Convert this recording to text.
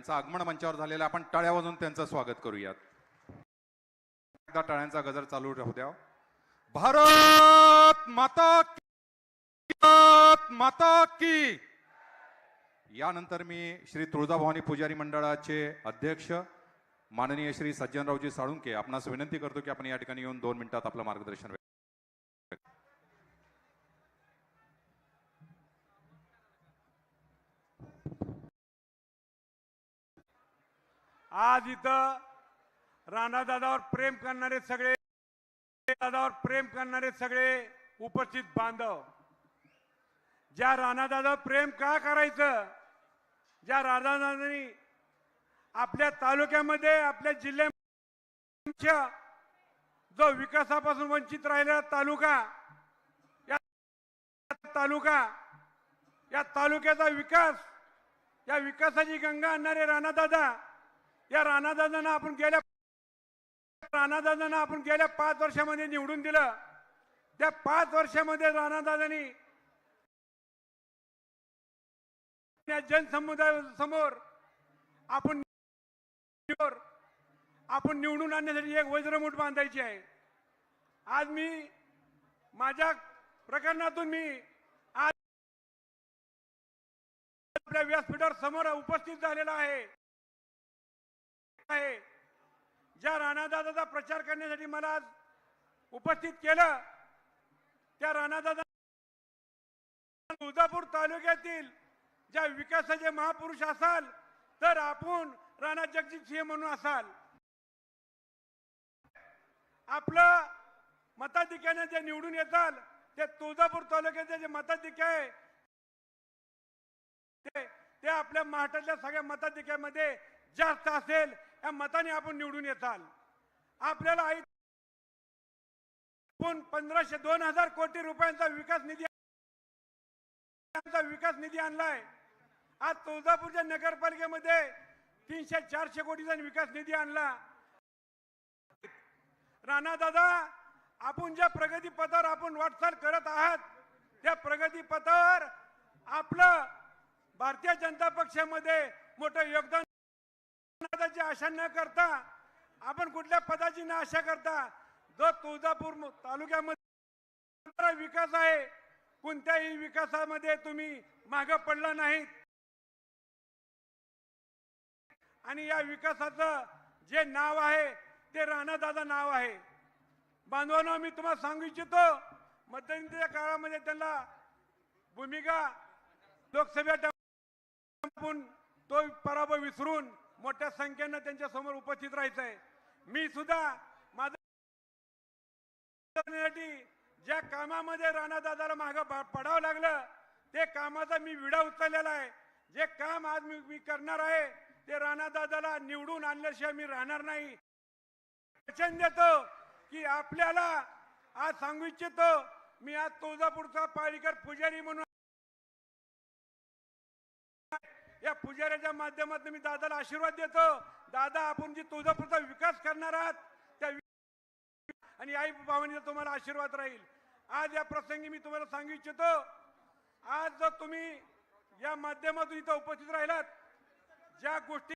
यांचं आगमन मंचावर झालेलं आपण टाळ्या वाजून त्यांचं स्वागत करूयात. एकदा टाळ्यांचा गजर चालू राहू द्या. भारत माता की भारत माता की. यानंतर मी श्री तुळजाभवानी पुजारी मंडळाचे अध्यक्ष माननीय श्री सज्जनरावजी साळुंके आपणास विनंती करतो की आपण या ठिकाणी येऊन दोन मिनिटात आपलं मार्गदर्शन आज इथं राणादादावर प्रेम करणारे सगळे दादावर प्रेम करणारे सगळे उपस्थित बांधव. ज्या राणादादा प्रेम का करायचं? ज्या राणादादांनी आपल्या तालुक्यामध्ये आपल्या जिल्ह्याच्या जो विकासापासून वंचित राहिलेला तालुका या तालुका या तालुक्याचा विकास या विकासाची गंगा आणणारे राणादादा या राणादादांना आपण गेल्या राणादादांना आपण गेल्या पाच वर्षामध्ये निवडून दिलं. त्या पाच वर्षामध्ये राणादादांनी जनसमुदाय समोर आपण आपण निवडून आणण्यासाठी एक वज्रमूठ बांधायची आहे. आज मी माझ्या प्रकरणातून मी आज आपल्या व्यासपीठावर समोर उपस्थित झालेला आहे. आहे. ज्या राणादादाचा प्रचार करण्यासाठी मला आज उपस्थित केलं त्या राणादादा तुळजापूर तालुक्यातील ज्या विकासाचे महापुरुष असाल तर आपण राणा जगजित सिंह म्हणून असाल. आपलं मताधिक्याने जे निवडून येताल ते तुळजापूर तालुक्याचे जे मताधिक्य आहे ते ते आपल्या महाराष्ट्रातल्या सगळ्या मताधिक्यामध्ये जास्त असेल. या मताने आपण निवडून येताल. आपल्याला आई पंधराशे दोन हजार कोटी रुपयांचा विकास निधी विकास निधी आणलाय. आज तुळजापूरच्या नगरपालिकेमध्ये तीनशे चारशे कोटीचा विकास निधी आणला. राणा दादा आपण ज्या प्रगती पथावर आपण वाटचाल करत आहात त्या प्रगती पथावर आपलं भारतीय जनता पक्षामध्ये मोठं योगदान पदाची आशा न करता आपण कुठल्या पदाची न आशा करता जो तुळजापूर तालुक्यामध्ये विकास आहे कोणत्याही विकासामध्ये तुम्ही माग पडला नाहीत. आणि या विकासाचं जे नाव आहे ते राणादादा नाव आहे. बांधवांना मी तुम्हाला सांगू इच्छितो मध्यंतरीच्या काळामध्ये त्यांना भूमिका लोकसभेत तो पराभव विसरून मोठ्या संख्येनं त्यांच्यासमोर उपस्थित राहायचं आहे मी सुद्धा माझं ज्या कामामध्ये राणा दादाला माग पडावं लागलं ते कामाचा मी विडा उचललेला आहे. जे काम आज मी मी करणार आहे ते राणा दादाला निवडून आणल्याशिवाय मी राहणार नाही. वचन देतो की आपल्याला आज सांगू इच्छितो मी आज तुळजापूरचा पाळीकर पुजारी म्हणून या पुजाऱ्याच्या माध्यमातून मी दादाला आशीर्वाद देतो. दादा आपण जी तुळजापूरचा विकास करणार आहात त्या आणि आई बाबांचा तुम्हाला आशीर्वाद राहील. आज या प्रसंगी मी तुम्हाला सांगू इच्छितो आज जर तुम्ही या माध्यमातून इथं उपस्थित राहिलात ज्या गोष्टी